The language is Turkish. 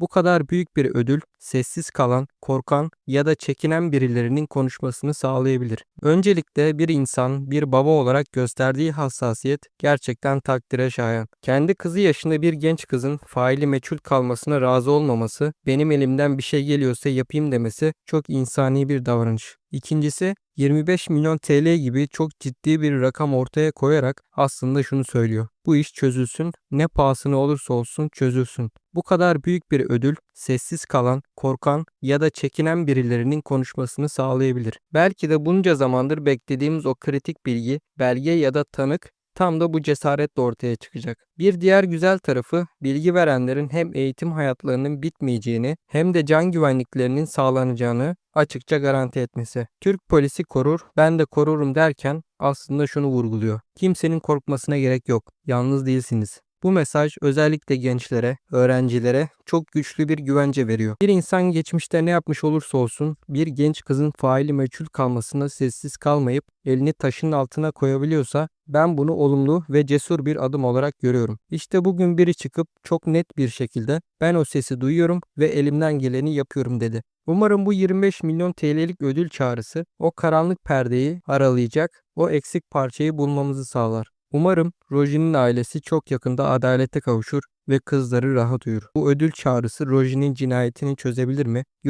Bu kadar büyük bir ödül sessiz kalan, korkan ya da çekinen birilerinin konuşmasını sağlayabilir. Öncelikle bir insan, bir baba olarak gösterdiği hassasiyet gerçekten takdire şayan. Kendi kızı yaşında bir genç kızın faili meçhul kalmasına razı olmaması, benim elimden bir şey geliyorsa yapayım demesi çok insani bir davranış. İkincisi 25 milyon TL gibi çok ciddi bir rakam ortaya koyarak aslında şunu söylüyor. Bu iş çözülsün, ne pahasına olursa olsun çözülsün. Bu kadar büyük bir ödül sessiz kalan, korkan ya da çekinen birilerinin konuşmasını sağlayabilir. Belki de bunca zamandır beklediğimiz o kritik bilgi, belge ya da tanık tam da bu cesaretle ortaya çıkacak. Bir diğer güzel tarafı bilgi verenlerin hem eğitim hayatlarının bitmeyeceğini hem de can güvenliklerinin sağlanacağını açıkça garanti etmesi. Türk polisi korur, ben de korurum derken aslında şunu vurguluyor. Kimsenin korkmasına gerek yok. Yalnız değilsiniz. Bu mesaj özellikle gençlere, öğrencilere çok güçlü bir güvence veriyor. Bir insan geçmişte ne yapmış olursa olsun bir genç kızın faili meçhul kalmasına sessiz kalmayıp elini taşın altına koyabiliyorsa ben bunu olumlu ve cesur bir adım olarak görüyorum. İşte bugün biri çıkıp çok net bir şekilde ben o sesi duyuyorum ve elimden geleni yapıyorum dedi. Umarım bu 25 milyon TL'lik ödül çağrısı o karanlık perdeyi aralayacak, o eksik parçayı bulmamızı sağlar. Umarım Roji'nin ailesi çok yakında adalete kavuşur ve kızları rahat uyur. Bu ödül çağrısı Roji'nin cinayetini çözebilir mi?